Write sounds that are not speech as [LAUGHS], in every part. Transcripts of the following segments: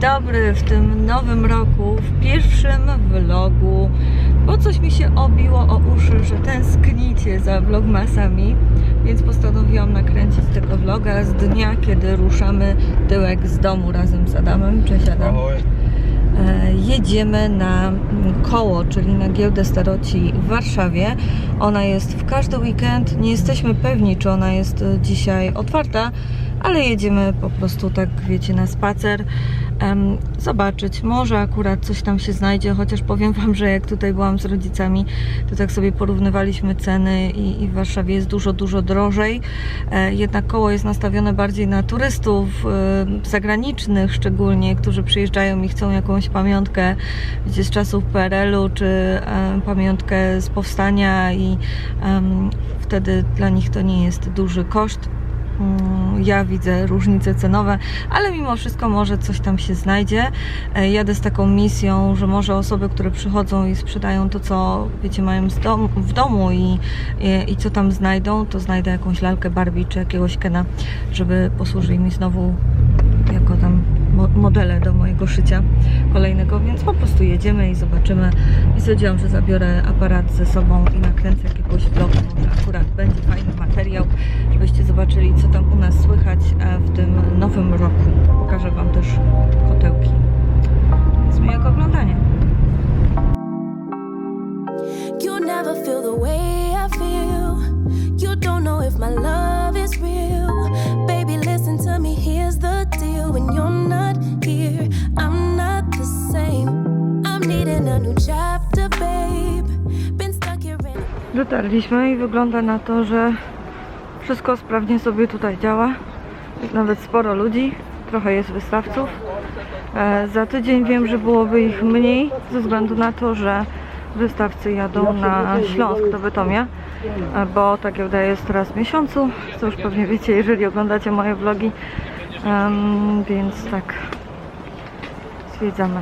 dobry w tym nowym roku, w pierwszym vlogu, bo coś mi się obiło o uszy, że tęsknicie za vlogmasami, więc postanowiłam nakręcić tego vloga z dnia, kiedy ruszamy tyłek z domu razem z Adamem. Cześć Adam. Ahoj. E, jedziemy na koło, czyli na giełdę staroci w Warszawie. Ona jest w każdy weekend. Nie jesteśmy pewni, czy ona jest e, dzisiaj otwarta, ale jedziemy po prostu tak, wiecie, na spacer. Zobaczyć, może akurat coś tam się znajdzie, chociaż powiem Wam, że jak tutaj byłam z rodzicami, to tak sobie porównywaliśmy ceny i, i w Warszawie jest dużo, dużo drożej. E, jednak koło jest nastawione bardziej na turystów e, zagranicznych szczególnie, którzy przyjeżdżają i chcą jakąś pamiątkę wiecie, z czasów PRL-u, czy e, pamiątkę z powstania i wtedy dla nich to nie jest duży koszt. Ja widzę różnice cenowe, ale mimo wszystko może coś tam się znajdzie. E, Jadę z taką misją, że może osoby, które przychodzą i sprzedają to, co wiecie, mają dom, w domu i, i, i co tam znajdą, to znajdę jakąś lalkę Barbie czy jakiegoś Kena, żeby posłużyli mi znowu jako tam mo- modele do mojego szycia kolejnego, więc po prostu jedziemy i zobaczymy. I stwierdziłam, że zabiorę aparat ze sobą i nakręcę jakiegoś vloga, może akurat będzie fajny materiał, żebyście zobaczyli, co tam u nas Dotarliśmy i wygląda na to, że wszystko sprawnie sobie tutaj działa. Jest nawet sporo ludzi, trochę jest wystawców. E, za tydzień wiem, że byłoby ich mniej, ze względu na to, że wystawcy jadą na Śląsk do Bytomia, e, bo ta giełda jest raz w miesiącu, co już pewnie wiecie, jeżeli oglądacie moje vlogi. Em, więc tak, zwiedzamy.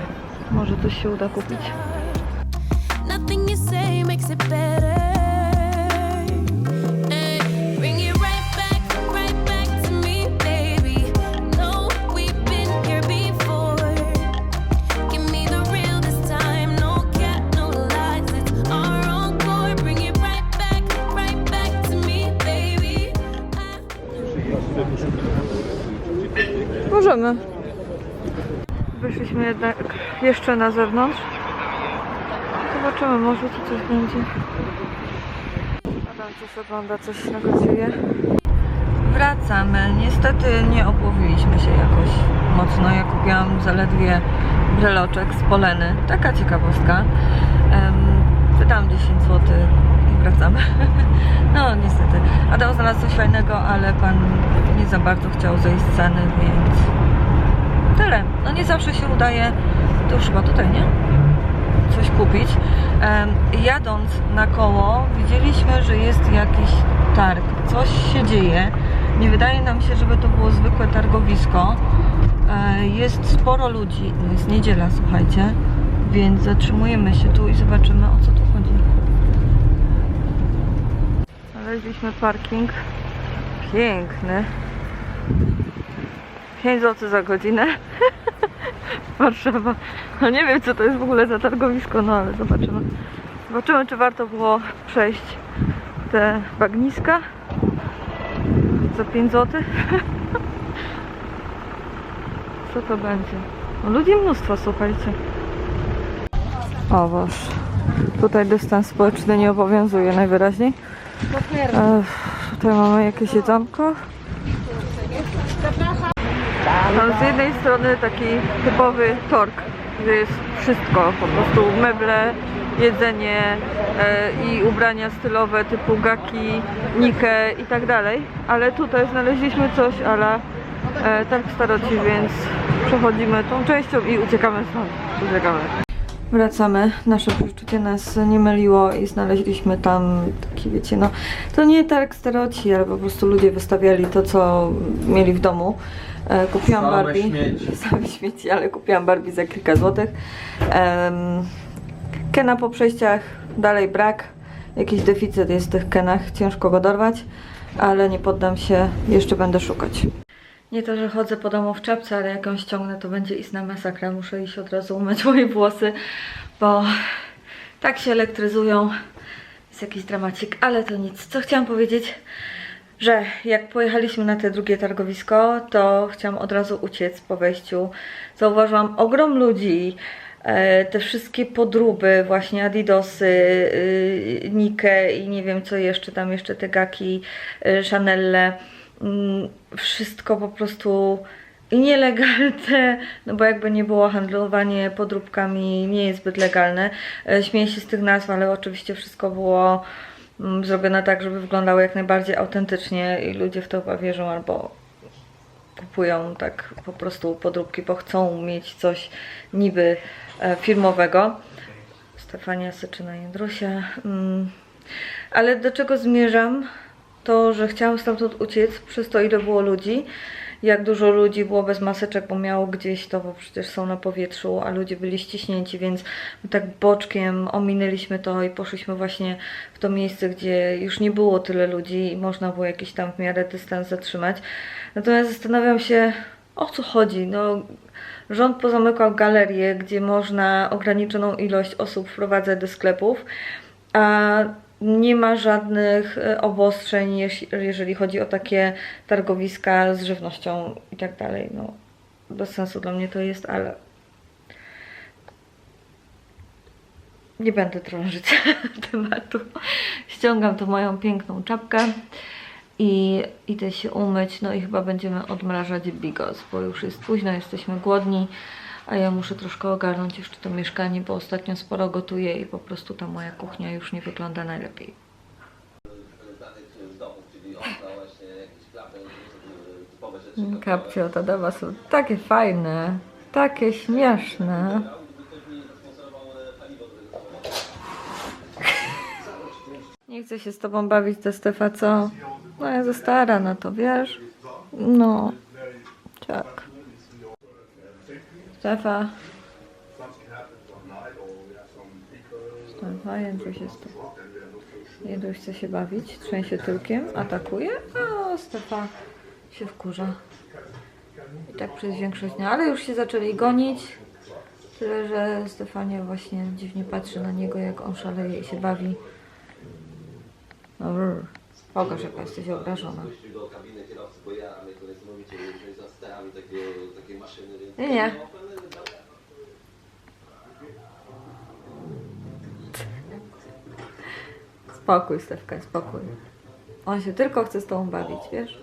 Może coś się uda kupić. Jeszcze na zewnątrz. Zobaczymy, może tu coś będzie. Adam coś ogląda, coś negocjuje. Wracamy. Niestety nie opłowiliśmy się jakoś mocno. Ja kupiłam zaledwie breloczek z poleny. Taka ciekawostka. Em, wydałam 10 zł i wracamy. [LAUGHS] no niestety. Adam znalazł coś fajnego, ale pan nie za bardzo chciał zejść z ceny, więc tyle. No nie zawsze się udaje, to już chyba tutaj, nie? Coś kupić. Jadąc na koło widzieliśmy, że jest jakiś targ. Coś się dzieje. Nie wydaje nam się, żeby to było zwykłe targowisko. E, jest sporo ludzi. No jest niedziela, słuchajcie. Więc zatrzymujemy się tu i zobaczymy o co tu chodzi. Znaleźliśmy parking. Piękny. 5 zł za godzinę. [LAUGHS] Warszawa. No nie wiem co to jest w ogóle za targowisko, no ale zobaczymy. Zobaczymy czy warto było przejść te bagniska za 5 zł. Co to będzie? No, ludzi mnóstwo, słuchajcie. O. Tutaj dystans społeczny nie obowiązuje najwyraźniej. E, tutaj mamy jakieś jedzonko. No, z jednej strony taki typowy tork, gdzie jest wszystko, po prostu meble, jedzenie e, i ubrania stylowe typu gaki, nikę i tak dalej, ale tutaj znaleźliśmy coś ala e, targ staroci, więc przechodzimy tą częścią i uciekamy stąd. Uciekamy. Wracamy. Nasze przeczucie nas nie myliło i znaleźliśmy tam taki, wiecie, no to nie targ staroci, ale po prostu ludzie wystawiali to, co mieli w domu. E, kupiłam Same Barbie. śmieci. [LAUGHS] Same śmieci, ale kupiłam Barbie za kilka złotych. Em, Kena po przejściach dalej brak. Jakiś deficyt jest w tych kenach, ciężko go dorwać, ale nie poddam się, jeszcze będę szukać. Nie to, że chodzę po domu w czapce, ale jak ją ściągnę, to będzie istna masakra. Muszę iść od razu umyć moje włosy, bo tak się elektryzują. Jest jakiś dramacik, ale to nic. Co chciałam powiedzieć? Że jak pojechaliśmy na te drugie targowisko, to chciałam od razu uciec po wejściu. Zauważyłam ogrom ludzi, e, te wszystkie podróby, właśnie Adidosy, y, Nike i nie wiem co jeszcze, tam jeszcze te gaki, y, Chanelle. Mm, Wszystko po prostu nielegalne, no bo jakby nie było handlowanie podróbkami nie jest zbyt legalne. E, Śmieję się z tych nazw, ale oczywiście wszystko było mm, zrobione tak, żeby wyglądało jak najbardziej autentycznie i ludzie w to wierzą albo kupują tak po prostu podróbki, bo chcą mieć coś niby e, firmowego. Stefania Syczyna Jędrusia. Mm. Ale do czego zmierzam? To, że chciałam stamtąd uciec, przez to ile było ludzi. Jak dużo ludzi było bez maseczek, bo miało gdzieś to, bo przecież są na powietrzu, a ludzie byli ściśnięci, więc tak boczkiem ominęliśmy to i poszliśmy właśnie w to miejsce, gdzie już nie było tyle ludzi i można było jakiś tam w miarę dystans zatrzymać. Natomiast zastanawiam się, o co chodzi. No, rząd pozamykał galerie, gdzie można ograniczoną ilość osób wprowadzać do sklepów, a nie ma żadnych e, obostrzeń, jeżeli chodzi o takie targowiska z żywnością i tak dalej. No, bez sensu dla mnie to jest, ale nie będę drążyć [LAUGHS] tematu. Ściągam tu moją piękną czapkę i idę się umyć, no i chyba będziemy odmrażać bigos, bo już jest późno, jesteśmy głodni, a ja muszę troszkę ogarnąć jeszcze to mieszkanie, bo ostatnio sporo gotuję i po prostu ta moja kuchnia już nie wygląda najlepiej. Kapcio, to dawa są takie fajne, takie śmieszne. Nie chcę się z tobą bawić, to Stefa, co? No ja za stara na to, wiesz? No, tak. Stefa. Stefa, Jędruś jest tu. Jędruś chce się bawić, trzęsie tyłkiem, atakuje, a Stefa się wkurza. I tak przez większość dnia, ale już się zaczęli gonić. Tyle, że Stefania właśnie dziwnie patrzy na niego, jak on szaleje i się bawi. No. Pokaż, jaka jesteś obrażona. Wrócił do Spokój, Stefka, spokój. On się tylko chce z tobą bawić, wiesz?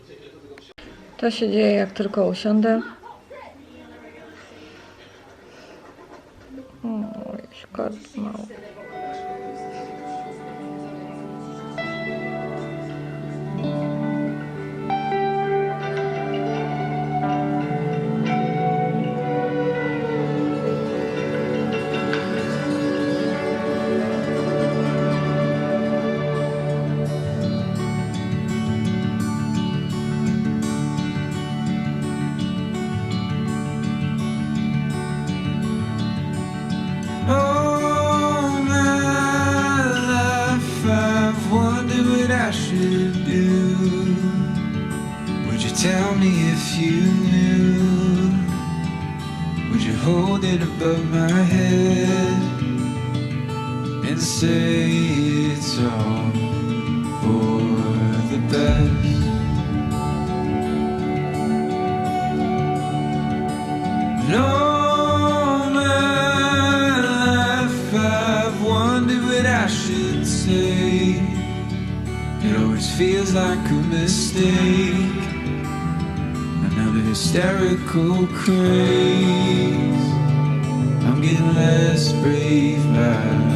To się dzieje, jak tylko usiądę. O, jakiś kart should do. Would you tell me if you knew? Would you hold it above my head and say it's all for the best? All my life I've wondered what I should say. It always feels like a mistake. Another hysterical craze. I'm getting less brave by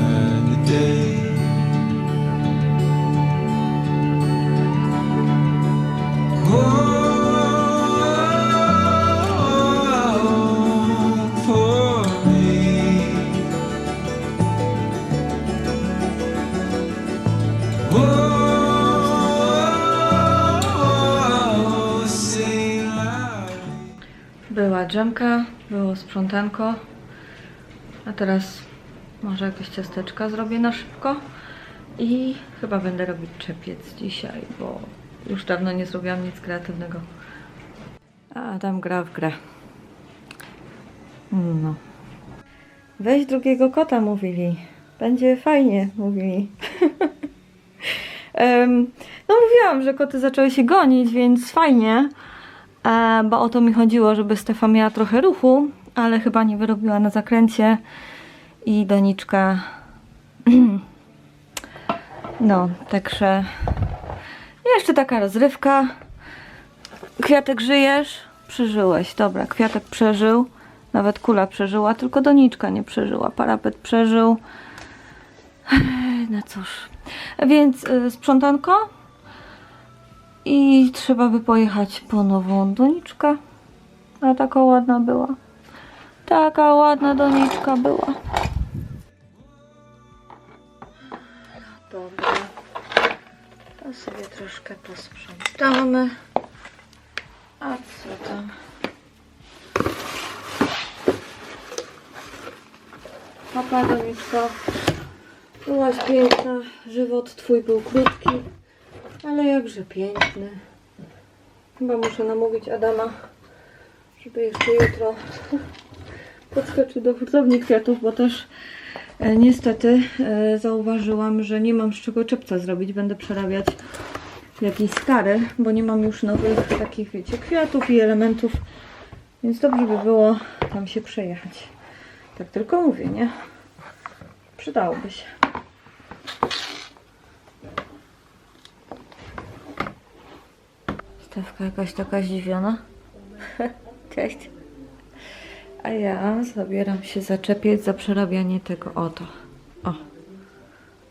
Drzemka, było sprzątanko. A teraz może jakieś ciasteczka zrobię na szybko. I chyba będę robić czepiec dzisiaj, bo już dawno nie zrobiłam nic kreatywnego. A tam gra w grę. No. Weź drugiego kota, mówili. Będzie fajnie, mówili. [LAUGHS] Em, no mówiłam, że koty zaczęły się gonić, więc fajnie. E, bo o to mi chodziło, żeby Stefa miała trochę ruchu, ale chyba nie wyrobiła na zakręcie. I doniczka... [CLEARS THROAT] no, także... Jeszcze taka rozrywka. Kwiatek żyjesz? Przeżyłeś. Dobra, kwiatek przeżył. Nawet kula przeżyła, tylko doniczka nie przeżyła. Parapet przeżył. No cóż. Więc y, sprzątanko. I trzeba by pojechać po nową doniczkę. A taka ładna była. Taka ładna doniczka była. Dobra. To sobie troszkę posprzątamy. A co tam? Papa doniczko. Byłaś piękna. Żywot twój był krótki. Ale jakże piękny. Chyba muszę namówić Adama, żeby jeszcze jutro [LAUGHS] podskoczył do hurtowni kwiatów, bo też e, niestety e, zauważyłam, że nie mam z czego czepca zrobić. Będę przerabiać jakiś stary, bo nie mam już nowych takich, wiecie, kwiatów i elementów. Więc dobrze by było tam się przejechać. Tak tylko mówię, nie? Przydałoby się. Stawka jakaś taka zdziwiona. [LAUGHS] Cześć. A ja zabieram się zaczepieć za przerabianie tego oto. O.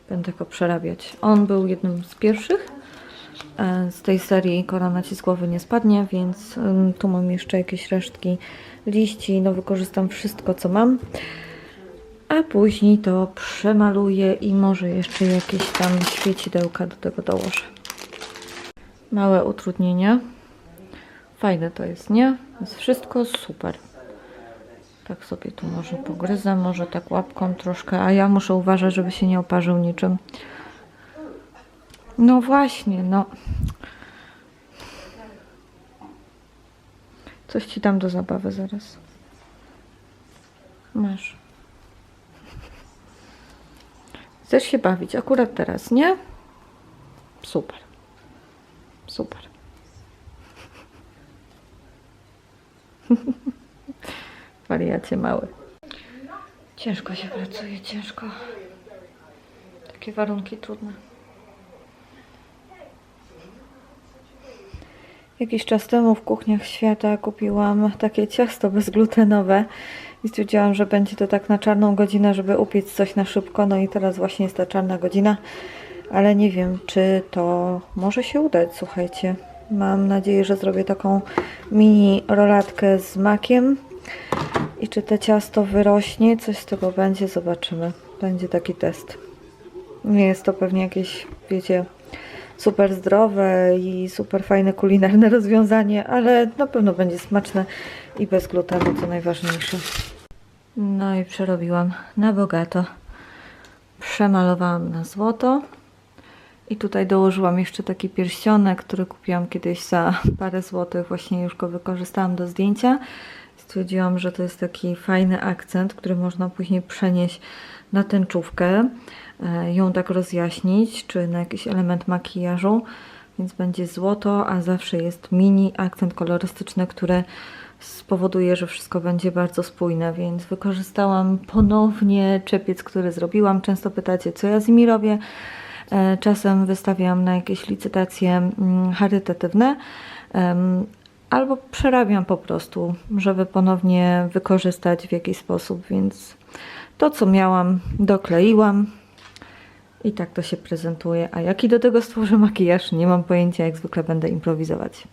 Będę go przerabiać. On był jednym z pierwszych. E, Z tej serii z głowy nie spadnie, więc tu mam jeszcze jakieś resztki liści. No wykorzystam wszystko, co mam. A później to przemaluję i może jeszcze jakieś tam świecidełka do tego dołożę. Małe utrudnienie. Fajne to jest, nie? Jest wszystko super. Tak sobie tu może pogryzę, może tak łapką troszkę, a ja muszę uważać, żeby się nie oparzył niczym. No właśnie, no. Coś ci dam do zabawy zaraz. Masz. Chcesz się bawić akurat teraz, nie? Super. Super. [LAUGHS] Wariacie mały. Ciężko się pracuje, ciężko. Takie warunki trudne. Jakiś czas temu w kuchniach świata kupiłam takie ciasto bezglutenowe i stwierdziłam, że będzie to tak na czarną godzinę, żeby upiec coś na szybko. No i teraz właśnie jest ta czarna godzina, ale nie wiem, czy to może się udać. Słuchajcie, mam nadzieję, że zrobię taką mini rolatkę z makiem i czy to ciasto wyrośnie, coś z tego będzie, zobaczymy. Będzie taki test. Nie jest to pewnie jakieś, wiecie, super zdrowe i super fajne kulinarne rozwiązanie, ale na pewno będzie smaczne i bez glutenu, co najważniejsze. No i przerobiłam na bogato. Przemalowałam na złoto. I tutaj dołożyłam jeszcze taki pierścionek, który kupiłam kiedyś za parę złotych. Właśnie już go wykorzystałam do zdjęcia. Stwierdziłam, że to jest taki fajny akcent, który można później przenieść na tęczówkę, e, ją tak rozjaśnić, czy na jakiś element makijażu. Więc będzie złoto, a zawsze jest mini akcent kolorystyczny, który spowoduje, że wszystko będzie bardzo spójne, więc wykorzystałam ponownie czepiec, który zrobiłam. Często pytacie, co ja z nimi robię. E, Czasem wystawiam na jakieś licytacje mm, charytatywne, albo przerabiam po prostu, żeby ponownie wykorzystać w jakiś sposób, więc to co miałam dokleiłam i tak to się prezentuje. A jaki do tego stworzę makijaż? Nie mam pojęcia, jak zwykle będę improwizować.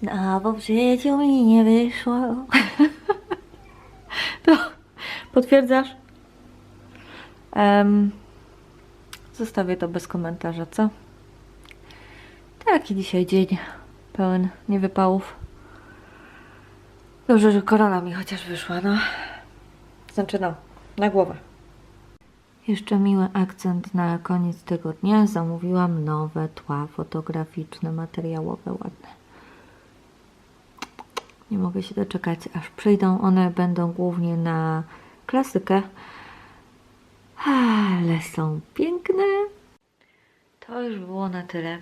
Znowu w życiu mi nie wyszło. [LAUGHS] to potwierdzasz? Em, zostawię to bez komentarza, co? Taki dzisiaj dzień pełen niewypałów. Dobrze, że korona mi chociaż wyszła, no. Znaczy no, na głowę. Jeszcze miły akcent na koniec tego dnia. Zamówiłam nowe tła fotograficzne, materiałowe, ładne. Nie mogę się doczekać, aż przyjdą. One będą głównie na klasykę, ale są piękne. To już było na tyle,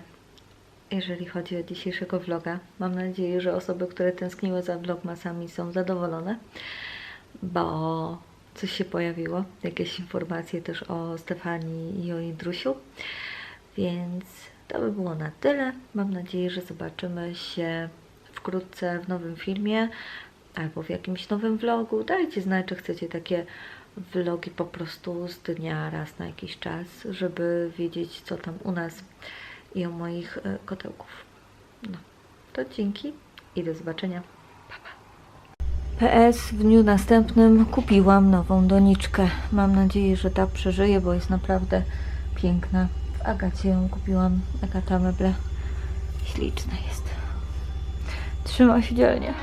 jeżeli chodzi o dzisiejszego vloga. Mam nadzieję, że osoby, które tęskniły za vlogmasami są zadowolone, bo coś się pojawiło, jakieś informacje też o Stefanii i o Idrusiu. Więc to by było na tyle. Mam nadzieję, że zobaczymy się wkrótce w nowym filmie albo w jakimś nowym vlogu. Dajcie znać, czy chcecie takie vlogi po prostu z dnia raz na jakiś czas, żeby wiedzieć, co tam u nas i o moich e, kotełków. No, to dzięki i do zobaczenia. Pa, pa. PS w dniu następnym kupiłam nową doniczkę. Mam nadzieję, że ta przeżyje, bo jest naprawdę piękna. W Agacie ją kupiłam. Agata meble. Śliczna jest. Trzyma się dzielnie.